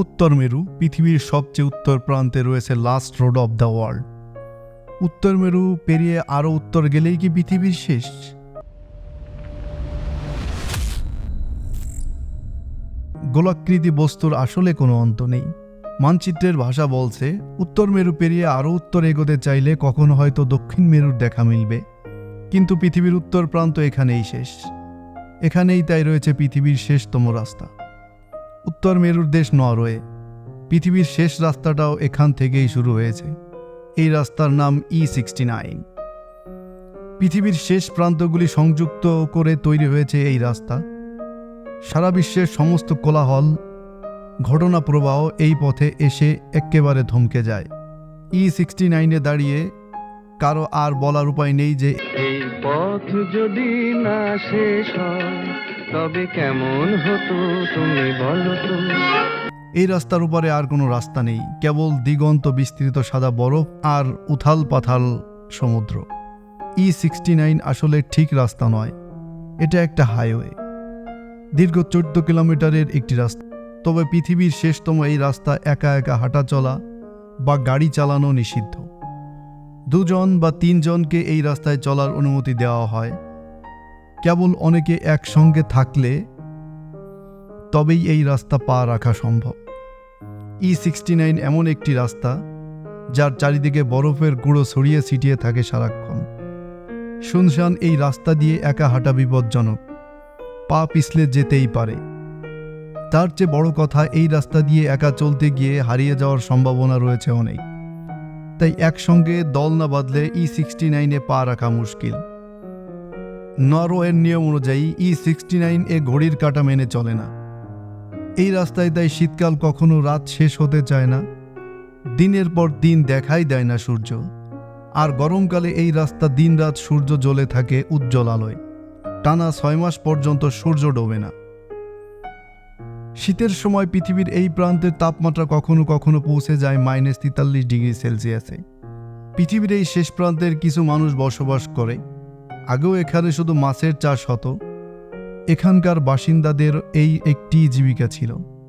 উত্তর মেরু, পৃথিবীর সবচেয়ে উত্তর প্রান্তে রয়েছে last road of the world উত্তর মেরু পেরিয়ে আরও উত্তর গেলেই কি পৃথিবীর শেষ? গোলাকৃতি বস্তুর আসলে কোনো অন্ত নেই। মানচিত্রের ভাষা বলছে, উত্তর মেরু পেরিয়ে আরও উত্তর এগোতে চাইলে কখনো হয়তো দক্ষিণ মেরুর দেখা মিলবে। কিন্তু পৃথিবীর উত্তর প্রান্ত এখানেই শেষ। এখানেই তাই রয়েছে পৃথিবীর শেষতম রাস্তা। উত্তর মেরুর দেশ নরওয়ে। পৃথিবীর শেষ রাস্তাটাও এখান থেকেই শুরু হয়েছে। এই রাস্তার নাম ই সিক্সটি নাইন পৃথিবীর শেষ প্রান্তগুলি সংযুক্ত করে তৈরি হয়েছে এই রাস্তা। সারা বিশ্বের সমস্ত কোলাহল, ঘটনা প্রবাহ এই পথে এসে একেবারে থমকে যায়। ই সিক্সটি নাইনে দাঁড়িয়ে কারও আর বলার উপায় নেই যে এই পথ যদি না শেষ হয় তবে কেমন হতো তুমি বলো তো। এই রাস্তার উপরে আর কোনো রাস্তা নেই, কেবল দিগন্ত বিস্তৃত সাদা বরফ আর উথাল পাথাল সমুদ্র। ই সিক্সটি নাইন আসলে ঠিক রাস্তা নয়, এটা একটা হাইওয়ে দীর্ঘ চোদ্দ কিলোমিটারের একটি রাস্তা, তবে পৃথিবীর শেষতম এই রাস্তা একা একা হাঁটা চলা বা গাড়ি চালানো নিষিদ্ধ। দুজন বা তিনজনকে এই রাস্তায় চলার অনুমতি দেওয়া হয় কেবল অনেকে একসঙ্গে থাকলে তবেই এই রাস্তা পা রাখা সম্ভব। ই সিক্সটি নাইন এমন একটি রাস্তা যার চারিদিকে বরফের গুঁড়ো ছড়িয়ে ছিটিয়ে থাকে সারাক্ষণ। শুনশান এই রাস্তা দিয়ে একা হাঁটা বিপজ্জনক। পা পিছলে যেতেই পারে। তার চেয়ে বড় কথা এই রাস্তা দিয়ে একা চলতে গিয়ে হারিয়ে যাওয়ার সম্ভাবনা রয়েছে অনেক। তাই একসঙ্গে দল না বাদলে ই সিক্সটি নাইনে পা রাখা মুশকিল। নরওয়ের নিয়ম অনুযায়ী ই সিক্সটি নাইন এ ঘড়ির কাঁটা মেনে চলে না। এই রাস্তায় তাই শীতকাল কখনো রাত শেষ হতে চায় না। দিনের পর দিন দেখাই দেয় না সূর্য। আর গরমকালে এই রাস্তা দিনরাত সূর্য জ্বলে থাকে উজ্জ্বল আলোয়। টানা ছয় মাস পর্যন্ত সূর্য ডোবে না। শীতের সময় পৃথিবীর এই প্রান্তের তাপমাত্রা কখনো কখনো পৌঁছে যায় মাইনাস তেতাল্লিশ ডিগ্রি সেলসিয়াসে। পৃথিবীর এই শেষ প্রান্তের কিছু মানুষ বসবাস করে। আগেও এখানে শুধু মাছের চাষ হতো। এখানকার বাসিন্দাদের এই একটি জীবিকা ছিল।